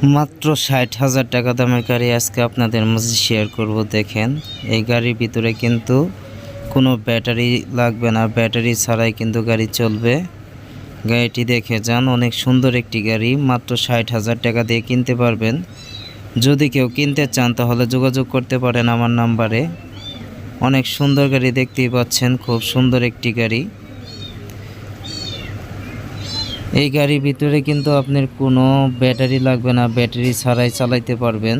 মাত্র ষাট হাজার টাকা দামের গাড়ি আজকে আপনাদের মাঝে শেয়ার করব, দেখেন। এই গাড়ির ভিতরে কিন্তু কোনো ব্যাটারি লাগবে না। ব্যাটারি ছাড়াই কিন্তু গাড়ি চলবে। গাড়িটি দেখে যান, অনেক সুন্দর একটি গাড়ি। মাত্র ষাট হাজার টাকা দিয়ে কিনতে পারবেন। যদি কেউ কিনতে চান, তাহলে যোগাযোগ করতে পারেন আমার নাম্বারে। অনেক সুন্দর গাড়ি দেখতেই পাচ্ছেন, খুব সুন্দর একটি গাড়ি। এই গাড়ির ভিতরে কিন্তু আপনার কোনো ব্যাটারি লাগবে না, ব্যাটারি ছাড়াই চালাইতে পারবেন।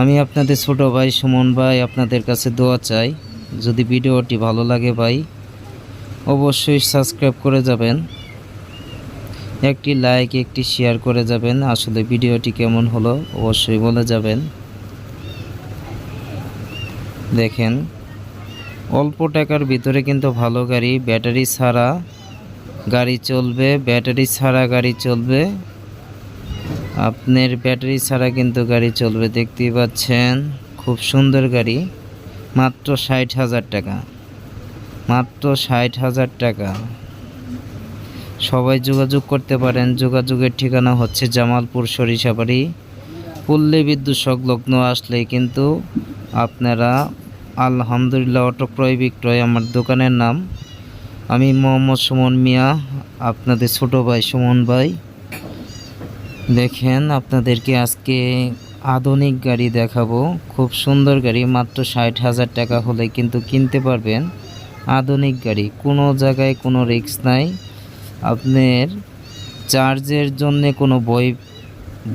আমি আপনাদের ছোট ভাই সুমন ভাই আপনাদের কাছে দোয়া চাই, যদি ভিডিওটি ভালো লাগে ভাই, অবশ্যই সাবস্ক্রাইব করে যাবেন, একটি লাইক, একটি শেয়ার করে যাবেন, আসলে ভিডিওটি কেমন হলো অবশ্যই বলে যাবেন। দেখেন, অল্প টাকার ভিতরে কিন্তু ভালো গাড়ি, ব্যাটারি ছাড়া গাড়ি চলবে, ব্যাটারি ছাড়া গাড়ি চলবে। আপনার ব্যাটারি ছাড়া কিন্তু গাড়ি চলবে, দেখতেই পাচ্ছেন, খুব সুন্দর গাড়ি। মাত্র ষাট হাজার টাকা। মাত্র ষাট হাজার টাকা। সবাই যোগাযোগ করতে পারেন। যোগাযোগের ঠিকানা হচ্ছে জামালপুর সরিষাবাড়ি, পল্লী বিদ্যুৎ সংলগ্ন। আসলেই কিন্তু আপনারা আলহামদুলিল্লাহ অটো ক্রয় বিক্রয়, আমার দোকানের নাম আমি মোহাম্মদ সুমন মিয়া, আপনাদের ছোট ভাই সুমন ভাই। দেখেন, আপনাদেরকে আজকে আধুনিক গাড়ি দেখাবো। খুব সুন্দর গাড়ি, মাত্র ষাট হাজার টাকা হলে কিন্তু কিনতে পারবেন। আধুনিক গাড়ি, কোনো জায়গায় কোনো রিস্ক নাই। আপনার চার্জের জন্য কোনো বই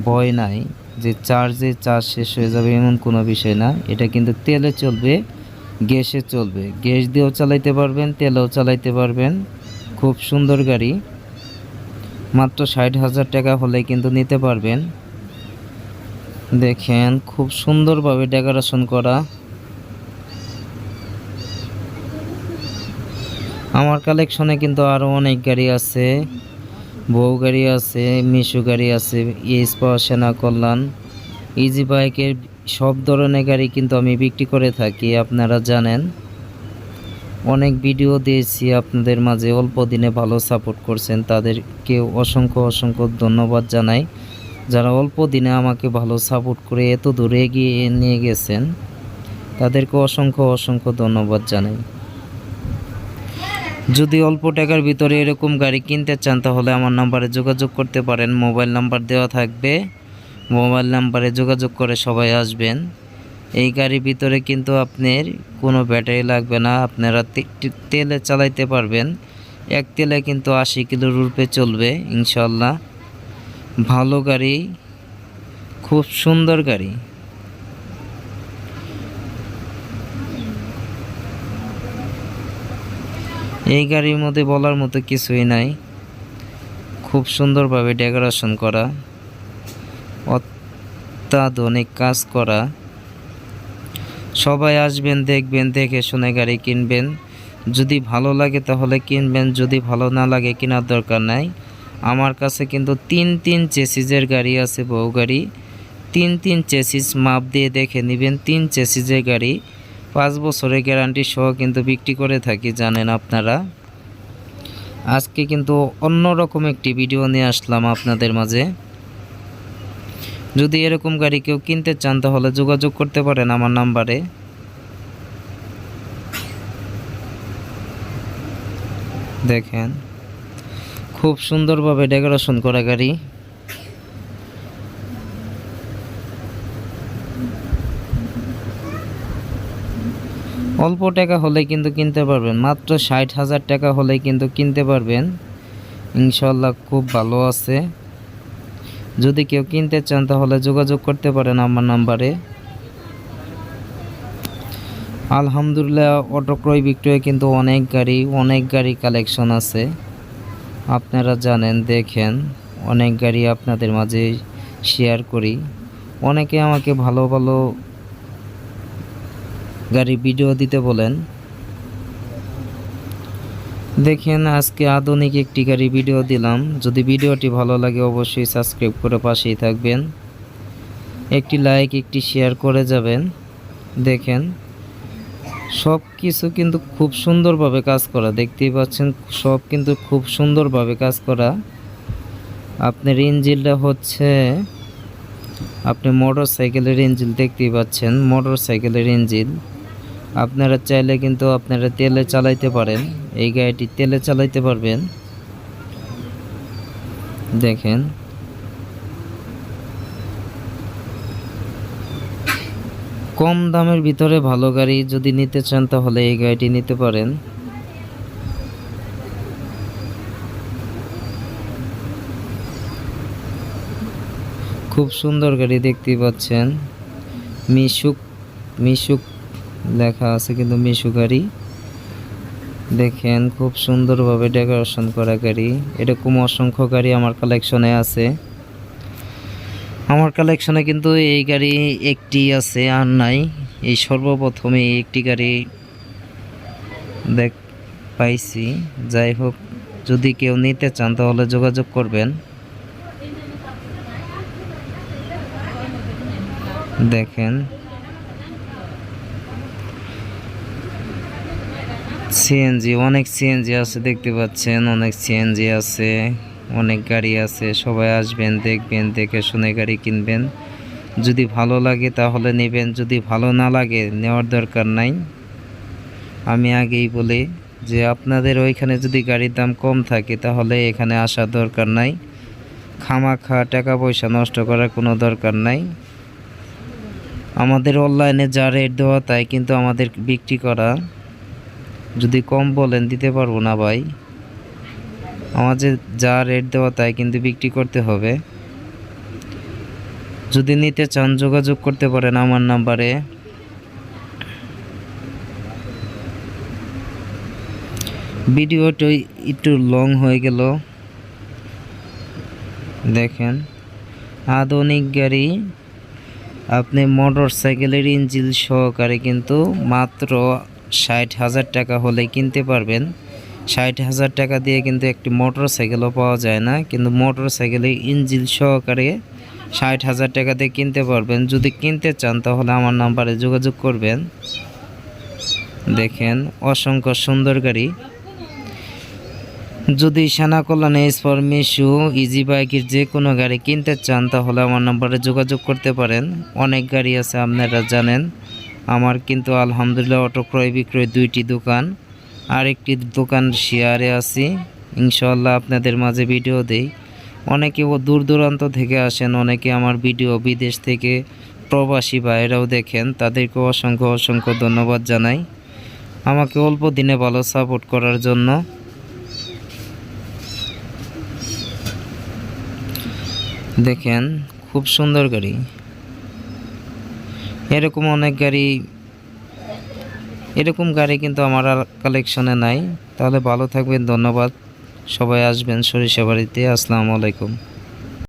ভয় নাই। যে চার্জে চার্জ শেষ হয়ে যাবে এমন কোনো বিষয় না। এটা কিন্তু তেলে চলবে। গ্যাসে চলবে। গ্যাস দিয়েও চালাইতে পারবেন, তেলেও চালাইতে পারবেন। খুব সুন্দর গাড়ি। মাত্র ষাট হাজার টাকা হলে কিন্তু নিতে পারবেন। দেখেন, খুব সুন্দরভাবে ডেকোরেশন করা। আমার কালেকশনে কিন্তু আরও অনেক গাড়ি আছে। বউ গাড়ি আছে, মিশু গাড়ি আছে পাওয়ার সেনা, কল্যাণ, ইজি বাইকের সব ধরনের গাড়ি কিন্তু আমি বিক্রি করে থাকি, আপনারা জানেন। অনেক ভিডিও দিয়েছি, আপনাদের মাঝে অল্প দিনে ভালো সাপোর্ট করছেন তাদেরকে অসংখ্য অসংখ্য ধন্যবাদ জানাই। যারা অল্প দিনে আমাকে ভালো সাপোর্ট করে এত দূরে এগিয়ে নিয়ে গেছেন, তাদেরকে অসংখ্য অসংখ্য ধন্যবাদ জানাই। যদি অল্প টাকার ভিতরে এরকম গাড়ি কিনতে চান, তাহলে আমার নাম্বারে যোগাযোগ করতে পারেন। মোবাইল নাম্বার দেওয়া থাকবে মোবাইল নাম্বারে যোগাযোগ করে সবাই আসবেন। এই গাড়ির ভিতরে কিন্তু আপনার কোনো ব্যাটারি লাগবে না, আপনারা তেলে চালাইতে পারবেন। এক তেলে কিন্তু আশি কিলো রূপে চলবে ইনশাল্লাহ ভালো গাড়ি, খুব সুন্দর গাড়ি। এই গাড়ির মধ্যে বলার মতো কিছুই নাই। খুব সুন্দরভাবে ডেকোরেশন করা। অত্যাধুনিক কাজ করা। সবাই আসবেন, দেখবেন, দেখে শুনে গাড়ি কিনবেন। যদি ভালো লাগে তাহলে কিনবেন, যদি ভালো না লাগে কেনার দরকার নাই। আমার কাছে কিন্তু তিন তিন চেসিজের গাড়ি আছে বহু গাড়ি। তিন তিন চেসিস মাপ দিয়ে দেখে নেবেন, তিন চেসিজের গাড়ি। পাঁচ বছরের গ্যারান্টি সহ কিন্তু বিক্রি করে থাকি, জানেন আপনারা। আজকে কিন্তু অন্যরকম একটি ভিডিও নিয়ে আসলাম আপনাদের মাঝে। যদি এরকম গাড়ি কেউ কিনতে চান, তাহলে যোগাযোগ করতে পারেন আমার নাম্বারে। দেখেন, খুব সুন্দরভাবে ডেকোরেশন করা গাড়ি। অল্প টাকা হলে কিন্তু কিনতে পারবেন, মাত্র ষাট হাজার টাকা হলে কিন্তু কিনতে পারবেন। ইনশাল্লাহ খুব ভালো আছে। যদি কেউ কিনতে চান, তাহলে যোগাযোগ করতে পারেন আমার নাম্বারে। আলহামদুলিল্লাহ অটো ক্রয় বিক্রয় কিন্তু অনেক গাড়ি অনেক গাড়ি কালেকশন আছে। আপনারা জানেন, দেখেন, অনেক গাড়ি আপনাদের মাঝে শেয়ার করি। অনেকে আমাকে ভালো ভালো গাড়ি ভিডিও দিতে বলেন। দেখেন, আজকে আধুনিক একটি গাড়ি ভিডিও দিলাম। যদি ভিডিওটি ভালো লাগে, অবশ্যই সাবস্ক্রাইব করে পাশেই থাকবেন। একটি লাইক একটি শেয়ার করে যাবেন। দেখেন সব কিছু কিন্তু খুব সুন্দরভাবে কাজ করা। দেখতেই পাচ্ছেন, সব কিন্তু খুব সুন্দরভাবে কাজ করা। আপনার ইঞ্জিলটা হচ্ছে, আপনি মোটর সাইকেলের ইঞ্জিল দেখতেই পাচ্ছেন মোটর সাইকেলের ইঞ্জিন। আপনারা চাইলে কিন্তু আপনারা তেলে চালাইতে পারেন। এই গাড়িটি তেলে চালাইতে পারবেন। দেখেন। কম দামের ভিতরে ভালো গাড়ি যদি নিতে চান, তাহলে এই গাড়িটি নিতে পারেন। খুব সুন্দর গাড়ি দেখতে পাচ্ছেন। মিশুক মিশুক লেখা আছে কিন্তু মিশু গাড়ি। দেখেন খুব সুন্দরভাবে ডেকোরেশন করা গাড়ি। এরকম অসংখ্য গাড়ি আমার কালেকশনে আছে। আমার কালেকশনে কিন্তু এই গাড়ি একটি আছে, আর নাই। এই সর্বপ্রথমে একটি গাড়ি দেখ পাইছি। যাই হোক, যদি কেউ নিতে চান তাহলে যোগাযোগ করবেন। দেখেন সিএনজি অনেক সিএনজি আছে, দেখতে পাচ্ছেন, অনেক সিএনজি আছে, অনেক গাড়ি আছে, সবাই আসবেন, দেখবেন, দেখে শুনে গাড়ি কিনবেন। যদি ভালো লাগে তাহলে নেবেন, যদি ভালো না লাগে নেওয়ার দরকার নাই। আমি আগেই বলি যে আপনাদের ওইখানে যদি গাড়ির দাম কম থাকে তাহলে এখানে আসার দরকার নাই। খামা খামাখা টাকা পয়সা নষ্ট করার কোনো দরকার নাই। আমাদের অনলাইনে যা রেট দেওয়া তাই কিন্তু আমাদের বিক্রি করা। যদি কম বলেন, দিতে পারব না ভাই। আমাদের যা রেট দেওয়া তাই কিন্তু বিক্রি করতে হবে। যদি নিতে চান, যোগাযোগ করতে পারেন আমার নাম্বারে। ভিডিওটা একটু লং হয়ে গেল। দেখেন, আধুনিক গাড়ি। আপনি মোটর সাইকেলের ইঞ্জিন সহকারে কিন্তু মাত্র ষাট হাজার টাকা হলে কিনতে পারবেন। ষাট হাজার টাকা দিয়ে কিন্তু একটি মোটর সাইকেলও পাওয়া যায় না। কিন্তু মোটর সাইকেলের ইঞ্জিন সহকারে ষাট হাজার টাকা দিয়ে কিনতে পারবেন। যদি কিনতে চান তাহলে আমার নাম্বারে যোগাযোগ করবেন। দেখেন, অসংখ্য সুন্দর গাড়ি। যদি Sena Kalyan S for Mishu, easy বাইকের যে কোনো গাড়ি কিনতে চান তাহলে আমার নাম্বারে যোগাযোগ করতে পারেন। অনেক গাড়ি আছে, আপনারা জানেন। আমার কিন্তু আলহামদুলিল্লাহ অটো ক্রয় বিক্রয় দুইটি দোকান আর একটি দোকান শেয়ারে আছি। ইনশাল্লাহ আপনাদের মাঝে ভিডিও দেই। অনেকে ও দূর দূরান্ত থেকে আসেন, অনেকে আমার ভিডিও বিদেশ থেকে প্রবাসী ভাইয়েরাও দেখেন, তাদেরকে অসংখ্য অসংখ্য ধন্যবাদ জানাই। আমাকে অল্প দিনে ভালো সাপোর্ট করার জন্য। দেখেন, খুব সুন্দর গাড়ি। এরকম অনেক গাড়ি, এরকম গাড়ি কিন্তু আমার আর কালেকশনে নাই। তাহলে ভালো থাকবেন, ধন্যবাদ। সবাই আসবেন সরিষা বাড়িতে। আসসালামু আলাইকুম।